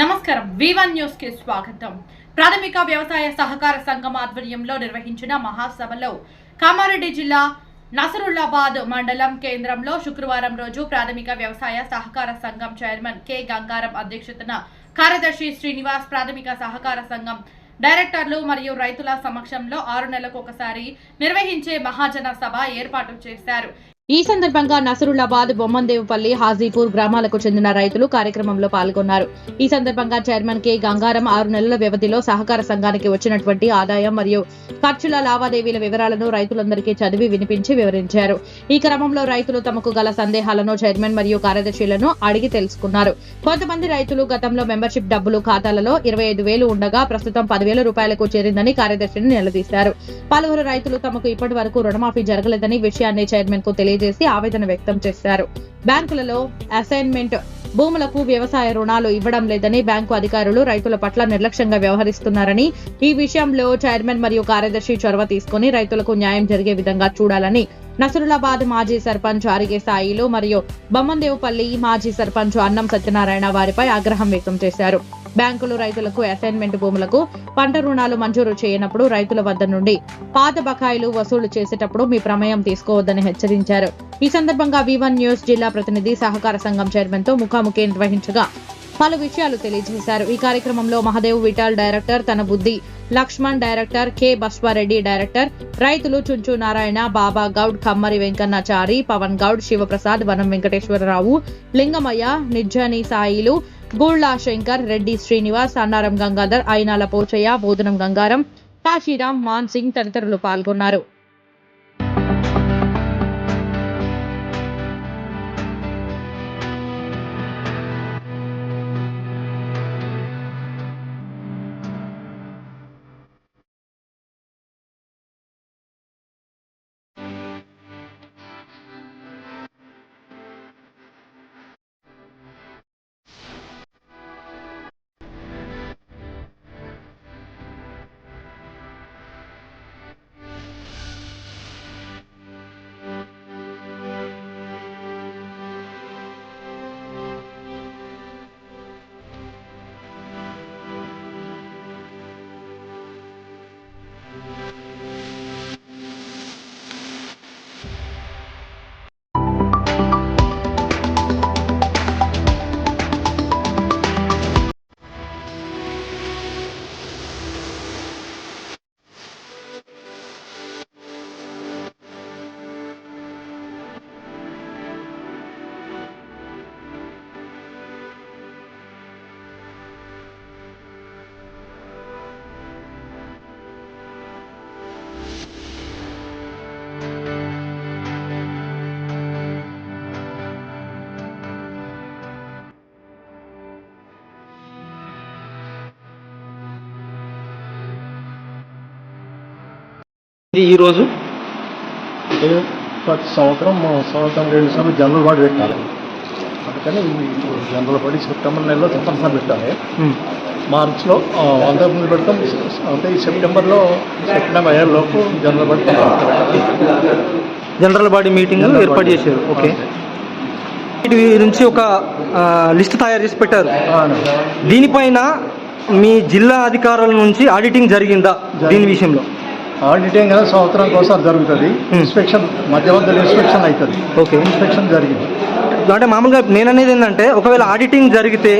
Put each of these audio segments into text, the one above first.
నమస్కారం. వివన్ న్యూస్కి స్వాగతం. ప్రాథమిక వ్యవసాయ సహకార సంఘం ఆధ్వర్యంలో నిర్వహించిన మహాసభలో కామారెడ్డి జిల్లా నసరుల్లాబాద్ మండలం కేంద్రంలో శుక్రవారం రోజు ప్రాథమిక వ్యవసాయ సహకార సంఘం చైర్మన్ కె గంగారం అధ్యక్షతన కార్యదర్శి శ్రీనివాస్ ప్రాథమిక సహకార సంఘం డైరెక్టర్లు మరియు రైతుల సమక్షంలో ఆరు నెలలకు ఒకసారి నిర్వహించే మహాజన సభ ఏర్పాటు చేశారు. ఈ సందర్భంగా నసరులాబాద్ బొమ్మందేవుపల్లి హాజీపూర్ గ్రామాలకు చెందిన రైతులు కార్యక్రమంలో పాల్గొన్నారు. ఈ సందర్భంగా చైర్మన్ కె. గంగారం ఆరు నెలల వ్యవధిలో సహకార సంఘానికి వచ్చినటువంటి ఆదాయం మరియు ఖర్చుల లావాదేవీల వివరాలను రైతులందరికీ చదివి వినిపించి వివరించారు. ఈ క్రమంలో రైతులు తమకు గల సందేహాలను చైర్మన్ మరియు కార్యదర్శులను అడిగి తెలుసుకున్నారు. కొంతమంది రైతులు గతంలో మెంబర్షిప్ డబ్బులు ఖాతాలలో ఇరవై ఐదు వేలు ఉండగా ప్రస్తుతం పదివేల రూపాయలకు చేరిందని కార్యదర్శిని నిలదీశారు. పలువురు రైతులు తమకు ఇప్పటి వరకు రుణమాఫీ జరగలేదని విషయాన్ని చైర్మన్కు తెలియజేసి ఆవేదన వ్యక్తం చేశారు. బ్యాంకులలో అసైన్మెంట్ భూములకు వ్యవసాయ రుణాలు ఇవ్వడం లేదని బ్యాంకు అధికారులు రైతుల పట్ల నిర్లక్ష్యంగా వ్యవహరిస్తున్నారని ఈ విషయంలో చైర్మన్ మరియు కార్యదర్శి చొరవ తీసుకుని రైతులకు న్యాయం జరిగే విధంగా చూడాలని నసరులాబాద్ మాజీ సర్పంచ్ ఆరిగే సాయిలు మరియు బొమ్మందేవుపల్లి మాజీ సర్పంచ్ అన్నం సత్యనారాయణ వారిపై ఆగ్రహం వ్యక్తం చేశారు. బ్యాంకులు రైతులకు అసైన్మెంట్ భూములకు పంట రుణాలు మంజూరు చేయనప్పుడు రైతుల వద్ద నుండి పాత బకాయిలు వసూలు చేసేటప్పుడు మీ ప్రమేయం తీసుకోవద్దని హెచ్చరించారు. ఈ సందర్భంగా వివన్ న్యూస్ జిల్లా ప్రతినిధి సహకార సంఘం చైర్మన్తో ముఖాముఖి నిర్వహించగా పలు విషయాలు తెలియజేశారు. ఈ కార్యక్రమంలో మహదేవ్ విఠాల్ డైరెక్టర్ తన బుద్ధి Lakshman director K Baswareddy director రైతులు చుంచు నారాయణ బాబా గౌడ్ కమ్మరి వెంకన్నాచారి పవన్ గౌడ్ శివప్రసాద్ వనం వెంకటేశ్వరరావు లింగమయ్య నిజ్జని సాయిలు గూళ్ళ శంకర్ రెడ్డి శ్రీనివాస్ అన్నారం గంగాధర్ అయినాల పోచయ్య బోధనం గంగారం కాశీరామ్ మాన్ సింగ్ తదితరులు పాల్గొన్నారు. ఈరోజు ప్రతి సంవత్సరం సంవత్సరం రెండు సార్లు జనరల్ బాడీ పెట్టాలి. అందుకని జనరల్ బాడీ సెప్టెంబర్ నెలలో తప్పనిసరి పెట్టాలి. మార్చ్లో ఆ, అంతకుముందు పెడతాం. అంటే ఈ సెప్టెంబర్లో సెప్టెంబర్ అయ్యే లోపు general body. General body meeting ఏర్పాటు. చేశారు. ఓకే. వీటి నుంచి ఒక లిస్ట్ తయారు చేసి పెట్టారు. దీనిపైన మీ జిల్లా అధికారుల నుంచి ఆడిటింగ్ జరిగిందా దీని విషయంలో? ఆడిటింగ్ అనేది సంవత్సరానికి ఒకసారి జరుగుతుంది. ఇన్స్పెక్షన్ మధ్య మధ్యలో ఇన్స్పెక్షన్ అవుతుంది. ఓకే ఇన్స్పెక్షన్ జరిగింది. అంటే మామూలుగా నేను అనేది ఏంటంటే ఒకవేళ ఆడిటింగ్ జరిగితే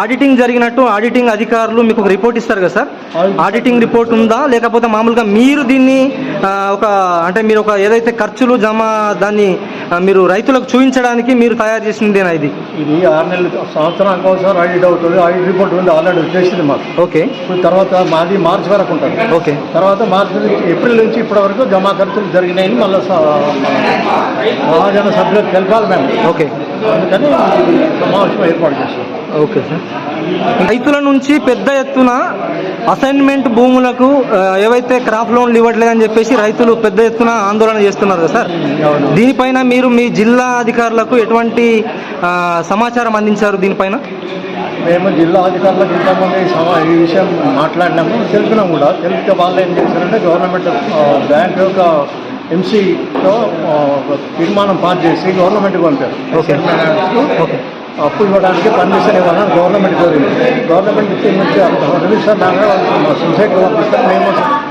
ఆడిటింగ్ జరిగినట్టు ఆడిటింగ్ అధికారులు మీకు ఒక రిపోర్ట్ ఇస్తారు కదా సార్? ఆడిటింగ్ రిపోర్ట్ ఉందా? లేకపోతే మామూలుగా మీరు దీన్ని ఒక అంటే మీరు ఒక ఏదైతే ఖర్చులు జమ దాన్ని మీరు రైతులకు చూపించడానికి మీరు తయారు చేసిందేనా ఇది? ఇది ఆరు నెలలు సంవత్సరానికి ఒకసారి ఆడిట్ అవుతుంది. ఆడిట్ రిపోర్ట్ ఉంది ఆల్రెడీ వచ్చేసింది మాకు. ఓకే. తర్వాత మాది మార్చి వరకు ఉంటుంది. ఓకే. తర్వాత మార్చి ఏప్రిల్ నుంచి ఇప్పటి వరకు జమా ఖర్చులు జరిగినాయని మళ్ళీ మహాజన సభ్యులకు తెలపాలి మేము. ఓకే. అందుకని సమావేశం ఏర్పాటు చేస్తాం ఓకే సార్. రైతుల నుంచి పెద్ద ఎత్తున అసైన్మెంట్ భూములకు ఏవైతే క్రాప్ లోన్లు ఇవ్వట్లేదని చెప్పేసి రైతులు పెద్ద ఎత్తున ఆందోళన చేస్తున్నారు కదా సార్. దీనిపైన మీరు మీ జిల్లా అధికారులకు ఎటువంటి సమాచారం అందించారు దీనిపైన? మేము జిల్లా అధికారులకు ఇంతకుముందు ఈ విషయం మాట్లాడినాము. తెలిపినాం కూడా. తెలిపితే వాళ్ళు ఏం చేశారంటే గవర్నమెంట్ బ్యాంక్ యొక్క ఎంసీతో తీర్మానం పాస్ చేసి గవర్నమెంట్కి పంపారు. అప్పు ఇవ్వడానికి పర్మిషన్ ఇవ్వాలని గవర్నమెంట్ కోరింది. గవర్నమెంట్ ఇచ్చి నుంచి పర్మిషన్ రాగా సొసైటీ పంపిస్తాం మేము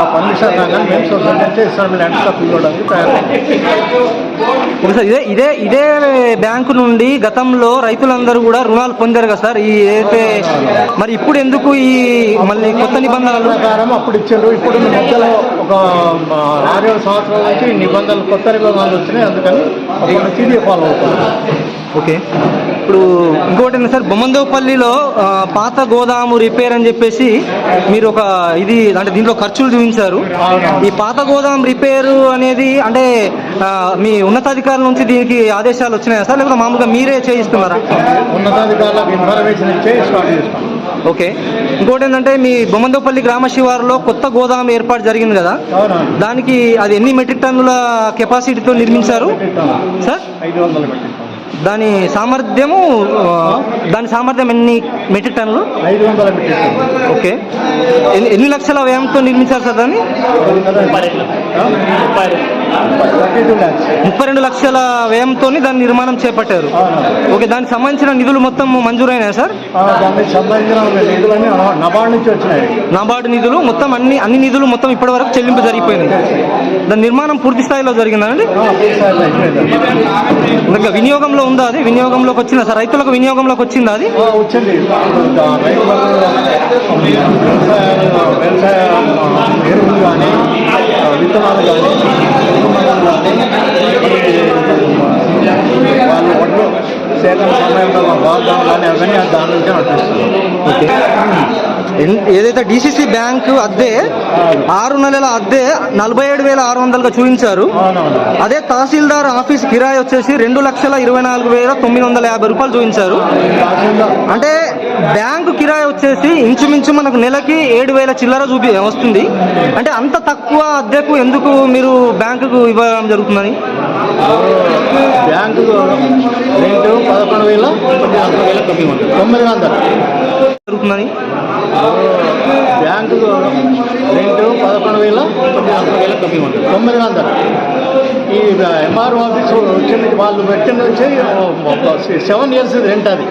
ఆ పర్మిషన్ రాగానే మేము సొసైటీ నుంచి ఇస్తాం ల్యాండ్ అప్పు ఇవ్వడానికి తయారు సార్ ఇదే ఇదే ఇదే బ్యాంకు నుండి గతంలో రైతులందరూ కూడా రుణాలు పొందారు కదా సార్ ఈ ఏదైతే మరి ఇప్పుడు ఎందుకు ఈ మళ్ళీ కొత్త నిబంధనలు? ప్రకారం అప్పుడు ఇచ్చారు ఇప్పుడు మధ్యలో ఒక ఆరేడు సంవత్సరాల నుంచి ఈ నిబంధనలు కొత్త నిబంధనలు వచ్చినాయి అందుకని ఫాలో అవుతుంది ఓకే. ఇప్పుడు ఇంకోటి ఏంటి సార్ బొమ్మందోపల్లిలో పాత గోదాము రిపేర్ అని చెప్పేసి మీరు ఒక ఇది అంటే దీంట్లో ఖర్చులు చూపించారు. ఈ పాత గోదాం రిపేరు అనేది అంటే మీ ఉన్నతాధికారుల నుంచి దీనికి ఆదేశాలు వచ్చినాయా సార్? లేకపోతే మామూలుగా మీరే చేయిస్తున్నారా? ఉన్నతాధికారులకు ఇన్ఫర్మేషన్ ఇచ్చే స్టార్ట్ చేస్తాం. ఓకే. ఇంకోటి ఏంటంటే మీ బొమ్మందోపల్లి గ్రామ శివారులో కొత్త గోదాం ఏర్పాటు జరిగింది కదా? దానికి అది ఎన్ని మెట్రిక్ టన్నుల కెపాసిటీతో నిర్మించారు? సార్? ఐదు వందలు దాని సామర్థ్యము దాని సామర్థ్యం ఎన్ని మెట్రిక్ టన్నులు? ఐదు వందల పెట్టిస్తాం ఓకే. ఎన్ని ఎన్ని లక్షల వ్యయంతో నిర్మించారు సార్ దాన్ని? ముప్పై రెండు లక్షల వ్యయంతో దాని నిర్మాణం చేపట్టారు. ఓకే దానికి సంబంధించిన నిధులు మొత్తం మంజూరైనాయా సార్? దానికి సంబంధించిన నబార్డు నుంచి వచ్చినాయి. నాబార్డు నిధులు మొత్తం అన్ని అన్ని నిధులు మొత్తం ఇప్పటి వరకు చెల్లింపు జరిగిపోయినాయి. దాని నిర్మాణం పూర్తి స్థాయిలో జరిగిందండి. ఇంకా వినియోగంలో ఉందా అది? వినియోగంలోకి వచ్చిందా సార్? రైతులకు వినియోగంలోకి వచ్చిందా అది? వచ్చింది. వ్యవసాయ విత్తనాలు కానీ వాళ్ళు సేకరణ సమయంలో వాగ్దానం కానీ అవన్నీ దాని నుంచే ఓకే? ఎన్- ఏదైతే డిసిసి బ్యాంక్ అద్దె ఆరు నెలల అద్దె నలభై ఏడు వేల ఆరు వందలుగా చూపించారు. అదే తహసీల్దార్ ఆఫీస్ కిరాయి వచ్చేసి రెండు లక్షల ఇరవై నాలుగు వేల తొమ్మిది వందల యాభై రూపాయలు చూపించారు. అంటే బ్యాంకు కిరాయి వచ్చేసి ఇంచుమించు మనకు నెలకి ఏడు వేల చిల్లర చూపి వస్తుంది. అంటే అంత తక్కువ అద్దెకు ఎందుకు మీరు బ్యాంకుకు ఇవ్వడం జరుగుతుందని? బ్యాంకు రేటు పదకొండు వేల తొమ్మిది వందలు. జరుగుతుందని? బ్యాంకు రేటు పదకొండు వేల తొమ్మిది వందలు. ఈ ఎంఆర్ఓ ఆఫీస్ వచ్చింది. వాళ్ళు పెట్టిన నుంచి సెవెన్ ఇయర్స్ రెంట్ అది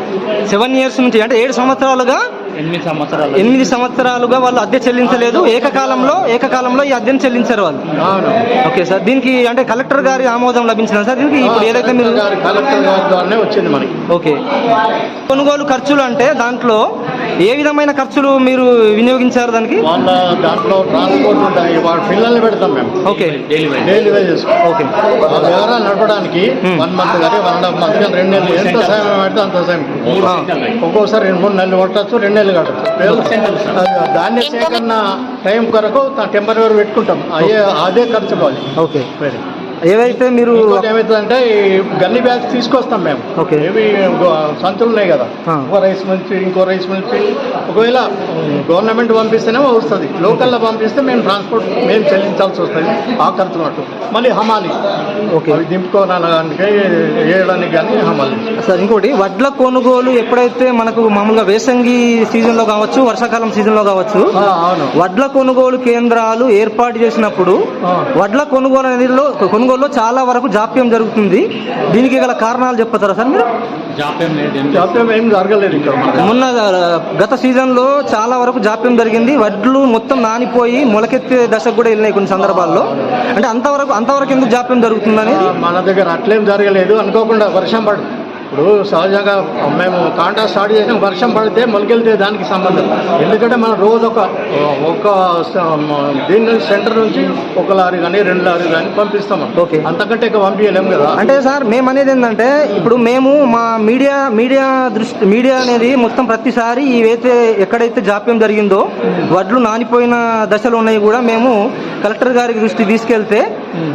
సెవెన్ ఇయర్స్ నుంచి అంటే ఏడు సంవత్సరాలుగా? ఎనిమిది సంవత్సరాలు. ఎనిమిది సంవత్సరాలుగా వాళ్ళు అద్దె చెల్లించలేదు. ఏకకాలంలో ఏకకాలంలో ఈ అద్దెను చెల్లించారు వాళ్ళు. అవును. Okay sir. దీనికి అంటే కలెక్టర్ గారి ఆమోదం లభించిన సార్ దీనికి? ఇప్పుడు ఏదైతే మీరు కలెక్టర్ గారి కలెక్టర్ గారి ద్వారానే వచ్చింది మనకి. ఓకే. కొనుగోలు ఖర్చులు అంటే దాంట్లో ఏ విధమైన ఖర్చులు మీరు వినియోగించారు దానికి? వాళ్ళ దాంట్లో ట్రాన్స్పోర్ట్ ఉంటాయి. వాళ్ళ పిల్లల్ని పెడతాం మేము. Okay. Daily wise daily wages okay. ఆ వ్యవహారాలు నడపడానికి Hmm. వన్ మంత్ కానీ వన్ అండ్ హాఫ్ మంత్ కానీ రెండు నెలలు. ఎంత సాయం పడితే అంత సాయం. ఒక్కోసారి రెండు మూడు నెలలు పట్టచ్చు రెండు నెలలు కట్టచ్చు. అది ధాన్య సేకరణ టైం కొరకు టెంపరీ పెట్టుకుంటాం. అయ్యే అదే ఖర్చు కావాలి. ఓకే. వేరే ఏవైతే మీరు ఏమవుతుందంటే ఈ గల్లీ బ్యాగ్స్ తీసుకొస్తాం మేము. ఓకే. గో- సంచులు ఉన్నాయి కదా. ఒక రైస్ మిల్చి ఇంకో రైస్ మిల్చి ఒకవేళ గవర్నమెంట్ పంపిస్తేనేమో వస్తుంది. లోకల్లో పంపిస్తే మేము ట్రాన్స్పోర్ట్ మేము చెల్లించాల్సి వస్తుంది. ఆ ఖర్చు మటు. మళ్ళీ హమాలి. ఓకే. అవి దింపుకోవడానికి వేయడానికి కానీ హమాలి. సార్ ఇంకోటి వడ్ల కొనుగోలు ఎప్పుడైతే మనకు మామూలుగా వేసంగి సీజన్లో కావచ్చు వర్షాకాలం సీజన్లో కావచ్చు వడ్ల కొనుగోలు కేంద్రాలు ఏర్పాటు చేసినప్పుడు. వడ్ల కొనుగోలు అనేదిలో కొనుగోలులో చాలా వరకు జాప్యం జరుగుతుంది. దీనికి గల కారణాలు చెప్తారా సార్ మీరు? జాప్యం లేదు. ఏం జరగలేదు ఇక్కడ. మొన్న గత సీజన్లో చాలా వరకు జాప్యం జరిగింది. వడ్లు మొత్తం నానిపోయి మొలకెత్తే దశకు కూడా వెళ్ళినాయి కొన్ని సందర్భాల్లో. అంటే అంతవరకు అంతవరకు ఎందుకు జాప్యం జరుగుతుందని మన దగ్గర అట్లేం జరగలేదు. అనుకోకుండా వర్షం పడు ఇప్పుడు సహజంగా మేము కాంటా స్టార్ట్ చేసిన వర్షం పడితే మొలకెళ్తే దానికి సంబంధం. ఎందుకంటే మనం రోజు ఒక ఒక దీని సెంటర్ నుంచి ఒక లారీ కానీ రెండు లారీ కానీ పంపిస్తాం ఓకే. అంతకంటే ఇక పంపించలేము కదా. అంటే సార్ మేము అనేది ఏంటంటే ఇప్పుడు మేము మా మీడియా మీడియా దృష్టి మీడియా అనేది మొత్తం ప్రతిసారి ఏవైతే ఎక్కడైతే జాప్యం జరిగిందో వడ్లు నానిపోయిన దశలు ఉన్నాయి కూడా మేము కలెక్టర్ గారికి దృష్టి తీసుకెళ్తే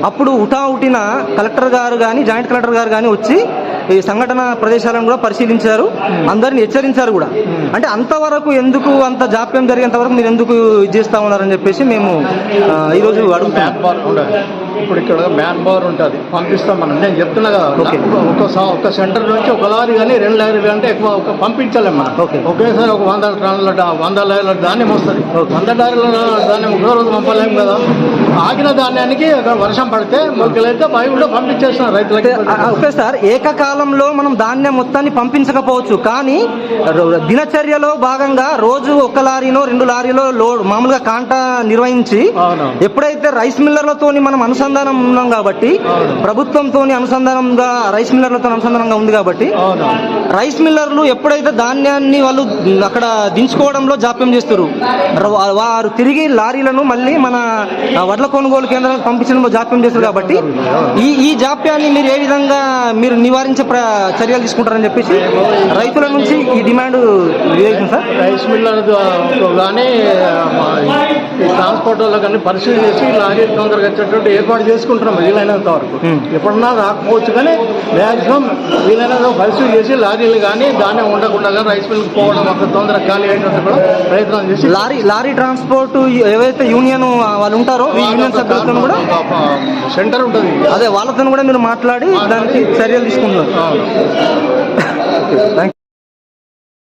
అప్పుడు ఉటా ఉటిన కలెక్టర్ గారు కానీ జాయింట్ కలెక్టర్ గారు కానీ వచ్చి ఈ సంఘటన ప్రదేశాలను కూడా పరిశీలించారు. అందరిని హెచ్చరించారు కూడా. అంటే అంతవరకు ఎందుకు అంత జాప్యం జరిగేంత వరకు మీరు ఎందుకు ఇది చేస్తా ఉన్నారని చెప్పేసి మేము ఈరోజు అడుగుతాం ఇప్పుడు ఇక్కడ మ్యాన్ పవర్ ఉంటుంది. పంపిస్తాం మనం. నేను చెప్తున్నా కదా. ఓకే. ఒక సెంటర్ నుంచి ఒక లారీ కానీ రెండు లారీలు అంటే ఎక్కువ ఒక పంపించలేం మనం. ఓకే. ఒకేసారి ఒక వంద టన్నుల వంద లారీల ధాన్యం వస్తుంది. వంద లారీల ధాన్యం ఒక రోజు పంపలేము కదా. ఆగిన ధాన్యానికి వర్షం పడితే మొక్కలైతే బయట పంపించేస్తున్నారు రైతులకి. Okay sir. ఏకకాలంలో మనం ధాన్యం మొత్తాన్ని పంపించకపోవచ్చు. కానీ దినచర్యలో భాగంగా రోజు ఒక లారీనో రెండు లారీలో లోడ్ మామూలుగా కాంట నిర్వహించి. ఎప్పుడైతే రైస్ మిల్లర్లతో మనం అనుసంధానం ఉన్నాం కాబట్టి. ప్రభుత్వంతో అనుసంధానంగా రైస్ మిల్లర్లతో అనుసంధానంగా ఉంది కాబట్టి రైస్ మిల్లర్లు ఎప్పుడైతే ధాన్యాన్ని వాళ్ళు అక్కడ దించుకోవడంలో జాప్యం చేస్తారు వారు తిరిగి లారీలను మళ్ళీ మన వడ్ల కొనుగోలు కేంద్రాలకు పంపించడంలో జాప్యం చేస్తారు కాబట్టి ఈ ఈ జాప్యాన్ని మీరు ఏ విధంగా మీరు నివారించే చర్యలు తీసుకుంటారని చెప్పేసి రైతుల నుంచి ఈ డిమాండ్ సార్? రైస్ మిల్లర్ కానీ ఈ ట్రాన్స్పోర్ట్ వాళ్ళ కానీ పరిశీలన చేసి లారీ తొందరగా వచ్చేటట్టు ఏర్పాటు చేసుకుంటున్నాం వీలైనంత వరకు. Hmm. ఎప్పుడన్నా రాకపోవచ్చు కానీ మ్యాక్సిమం వీలైనంత పరిశీలన చేసి లారీలు కానీ ధాన్యం ఉండకుండా రైస్ మిల్కి పోవడం అక్కడ తొందరగా ఖాళీ అయ్యేటట్టు కూడా ప్రయత్నం చేసి లారీ లారీ ట్రాన్స్పోర్ట్ ఏవైతే యూనియన్ వాళ్ళు ఉంటారో ఈ యూనియన్ సభ్యులతో కూడా సెంటర్ ఉంటుంది. అదే వాళ్ళతో కూడా మీరు మాట్లాడి దానికి చర్యలు తీసుకుంటున్నారు. థ్యాంక్